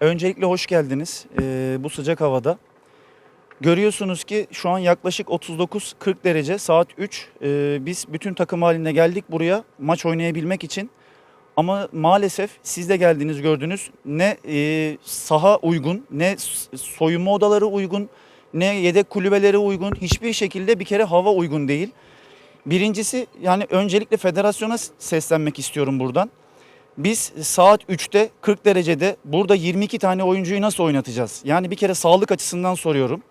Öncelikle hoş geldiniz ee, bu sıcak havada. Görüyorsunuz ki şu an yaklaşık 39-40 derece saat 3. Ee, biz bütün takım halinde geldik buraya maç oynayabilmek için. Ama maalesef siz de geldiniz gördünüz. Ne e, saha uygun, ne soyunma odaları uygun, ne yedek kulübeleri uygun. Hiçbir şekilde bir kere hava uygun değil. Birincisi yani öncelikle federasyona seslenmek istiyorum buradan. Biz saat 3'te 40 derecede burada 22 tane oyuncuyu nasıl oynatacağız? Yani bir kere sağlık açısından soruyorum.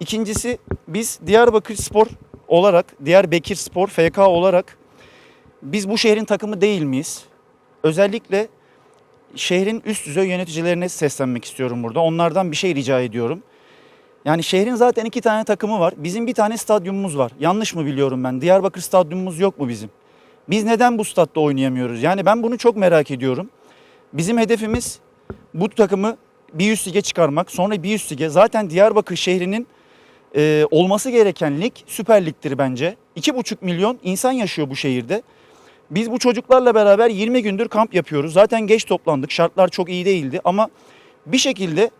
İkincisi biz Diyarbakır Spor olarak, Diyarbakır Spor FK olarak biz bu şehrin takımı değil miyiz? Özellikle şehrin üst düzey yöneticilerine seslenmek istiyorum burada. Onlardan bir şey rica ediyorum. Yani şehrin zaten iki tane takımı var. Bizim bir tane stadyumumuz var. Yanlış mı biliyorum ben? Diyarbakır stadyumumuz yok mu bizim? Biz neden bu statta oynayamıyoruz? Yani ben bunu çok merak ediyorum. Bizim hedefimiz bu takımı bir üst lige çıkarmak. Sonra bir üst lige. Zaten Diyarbakır şehrinin e, olması gereken lig Süper Lig'tir bence. 2,5 milyon insan yaşıyor bu şehirde. Biz bu çocuklarla beraber 20 gündür kamp yapıyoruz. Zaten geç toplandık. Şartlar çok iyi değildi ama bir şekilde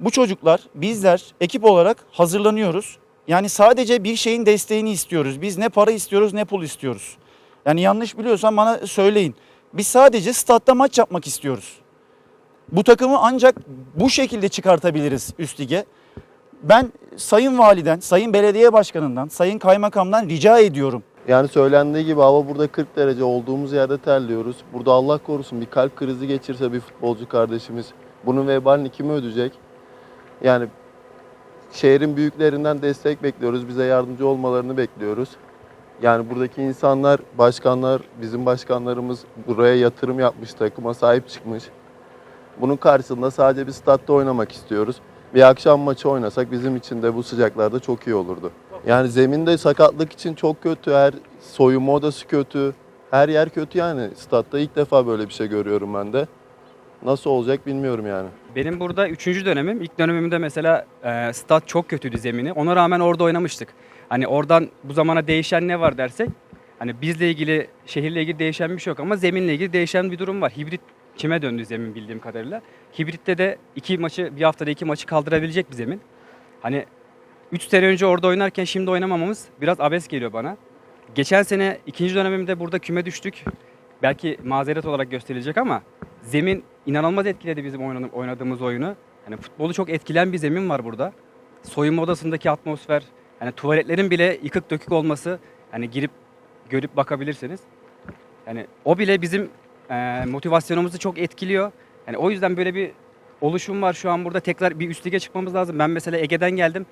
bu çocuklar, bizler ekip olarak hazırlanıyoruz. Yani sadece bir şeyin desteğini istiyoruz. Biz ne para istiyoruz ne pul istiyoruz. Yani yanlış biliyorsam bana söyleyin. Biz sadece statta maç yapmak istiyoruz. Bu takımı ancak bu şekilde çıkartabiliriz üst lige. Ben Sayın Validen, Sayın Belediye Başkanı'ndan, Sayın Kaymakam'dan rica ediyorum. Yani söylendiği gibi hava burada 40 derece olduğumuz yerde terliyoruz. Burada Allah korusun bir kalp krizi geçirse bir futbolcu kardeşimiz bunun vebalini kim ödeyecek? Yani şehrin büyüklerinden destek bekliyoruz. Bize yardımcı olmalarını bekliyoruz. Yani buradaki insanlar, başkanlar, bizim başkanlarımız buraya yatırım yapmış, takıma sahip çıkmış. Bunun karşısında sadece bir statta oynamak istiyoruz. Bir akşam maçı oynasak bizim için de bu sıcaklarda çok iyi olurdu. Yani zeminde sakatlık için çok kötü. Her soyunma odası kötü. Her yer kötü yani. Statta ilk defa böyle bir şey görüyorum ben de. Nasıl olacak bilmiyorum yani. Benim burada üçüncü dönemim. İlk dönemimde mesela e, stat çok kötüydü zemini. Ona rağmen orada oynamıştık. Hani oradan bu zamana değişen ne var dersek, hani bizle ilgili, şehirle ilgili değişen bir şey yok ama zeminle ilgili değişen bir durum var. Hibrit kime döndü zemin bildiğim kadarıyla. Hibritte de iki maçı, bir haftada iki maçı kaldırabilecek bir zemin. Hani 3 sene önce orada oynarken şimdi oynamamamız biraz abes geliyor bana. Geçen sene ikinci dönemimde burada küme düştük. Belki mazeret olarak gösterilecek ama zemin inanılmaz etkiledi bizim oynadığımız oyunu. Yani futbolu çok etkilen bir zemin var burada. Soyunma odasındaki atmosfer, yani tuvaletlerin bile yıkık dökük olması, hani girip görüp bakabilirsiniz. Yani o bile bizim e, motivasyonumuzu çok etkiliyor. Yani o yüzden böyle bir oluşum var şu an burada. Tekrar bir üst lige çıkmamız lazım. Ben mesela Ege'den geldim.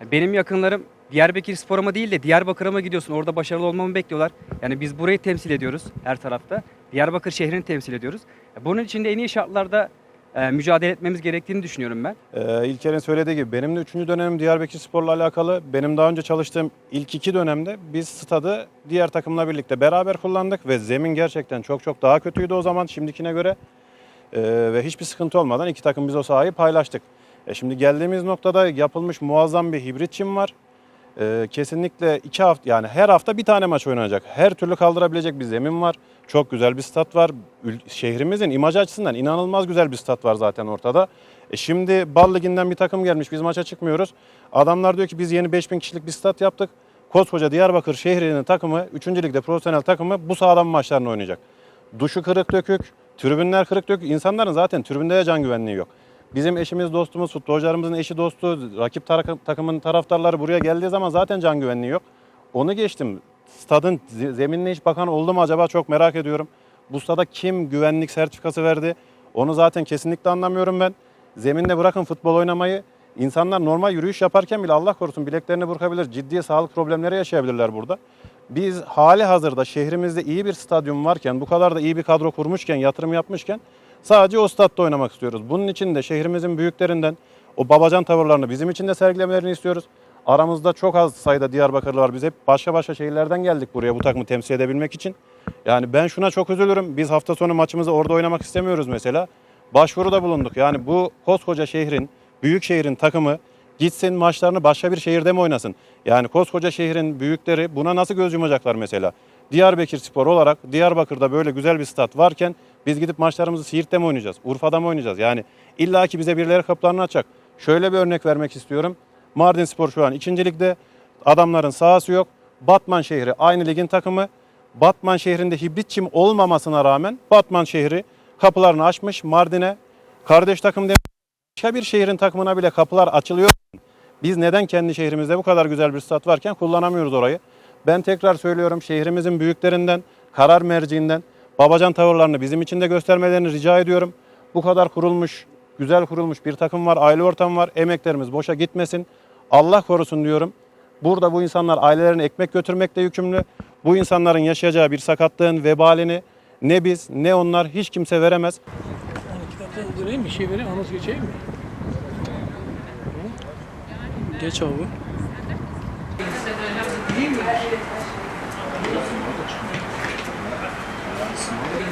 Yani Benim yakınlarım Diyarbakır Spor'a mı değil de Diyarbakır'a mı gidiyorsun? Orada başarılı olmamı bekliyorlar. Yani biz burayı temsil ediyoruz her tarafta. Diyarbakır şehrini temsil ediyoruz. Bunun için de en iyi şartlarda e, mücadele etmemiz gerektiğini düşünüyorum ben. Ee, İlker'in söylediği gibi benim de 3. dönemim Diyarbakır Spor'la alakalı. Benim daha önce çalıştığım ilk iki dönemde biz stadı diğer takımla birlikte beraber kullandık ve zemin gerçekten çok çok daha kötüydü o zaman şimdikine göre. Ee, ve hiçbir sıkıntı olmadan iki takım biz o sahayı paylaştık. E şimdi geldiğimiz noktada yapılmış muazzam bir hibrit çim var. Ee, kesinlikle iki hafta yani her hafta bir tane maç oynanacak. Her türlü kaldırabilecek bir zemin var. Çok güzel bir stat var. Ül- Şehrimizin imajı açısından inanılmaz güzel bir stat var zaten ortada. E şimdi Bal Ligi'nden bir takım gelmiş biz maça çıkmıyoruz. Adamlar diyor ki biz yeni 5000 kişilik bir stat yaptık. Koskoca Diyarbakır şehrinin takımı 3. ligde profesyonel takımı bu sahadan maçlarını oynayacak. Duşu kırık dökük, tribünler kırık dökük. İnsanların zaten tribünde de can güvenliği yok. Bizim eşimiz, dostumuz, futbolcularımızın eşi, dostu, rakip takımın taraftarları buraya geldiği zaman zaten can güvenliği yok. Onu geçtim. Stadın ze- zeminine hiç bakan oldu mu acaba çok merak ediyorum. Bu stada kim güvenlik sertifikası verdi? Onu zaten kesinlikle anlamıyorum ben. Zeminde bırakın futbol oynamayı. İnsanlar normal yürüyüş yaparken bile Allah korusun bileklerini burkabilir. Ciddi sağlık problemleri yaşayabilirler burada. Biz hali hazırda şehrimizde iyi bir stadyum varken, bu kadar da iyi bir kadro kurmuşken, yatırım yapmışken sadece o statta oynamak istiyoruz. Bunun için de şehrimizin büyüklerinden o babacan tavırlarını bizim için de sergilemelerini istiyoruz. Aramızda çok az sayıda Diyarbakırlı var. Biz hep başka başka şehirlerden geldik buraya bu takımı temsil edebilmek için. Yani ben şuna çok üzülürüm. Biz hafta sonu maçımızı orada oynamak istemiyoruz mesela. Başvuruda bulunduk. Yani bu koskoca şehrin, büyük şehrin takımı Gitsin maçlarını başka bir şehirde mi oynasın? Yani koskoca şehrin büyükleri buna nasıl göz yumacaklar mesela? Diyarbakır Spor olarak Diyarbakır'da böyle güzel bir stat varken biz gidip maçlarımızı Siirt'te mi oynayacağız? Urfa'da mı oynayacağız? Yani illa ki bize birileri kapılarını açacak. Şöyle bir örnek vermek istiyorum. Mardin Spor şu an ikinci ligde. Adamların sahası yok. Batman şehri aynı ligin takımı. Batman şehrinde hibrit çim olmamasına rağmen Batman şehri kapılarını açmış Mardin'e. Kardeş takım demiş. Başka bir şehrin takımına bile kapılar açılıyor. Biz neden kendi şehrimizde bu kadar güzel bir stat varken kullanamıyoruz orayı? Ben tekrar söylüyorum şehrimizin büyüklerinden, karar merciinden babacan tavırlarını bizim için de göstermelerini rica ediyorum. Bu kadar kurulmuş, güzel kurulmuş bir takım var, aile ortamı var. Emeklerimiz boşa gitmesin. Allah korusun diyorum. Burada bu insanlar ailelerine ekmek götürmekle yükümlü. Bu insanların yaşayacağı bir sakatlığın vebalini ne biz ne onlar hiç kimse veremez. Hani kitapta vereyim mi? Şey vereyim, anons geçeyim mi? Geç abi. Смотрим.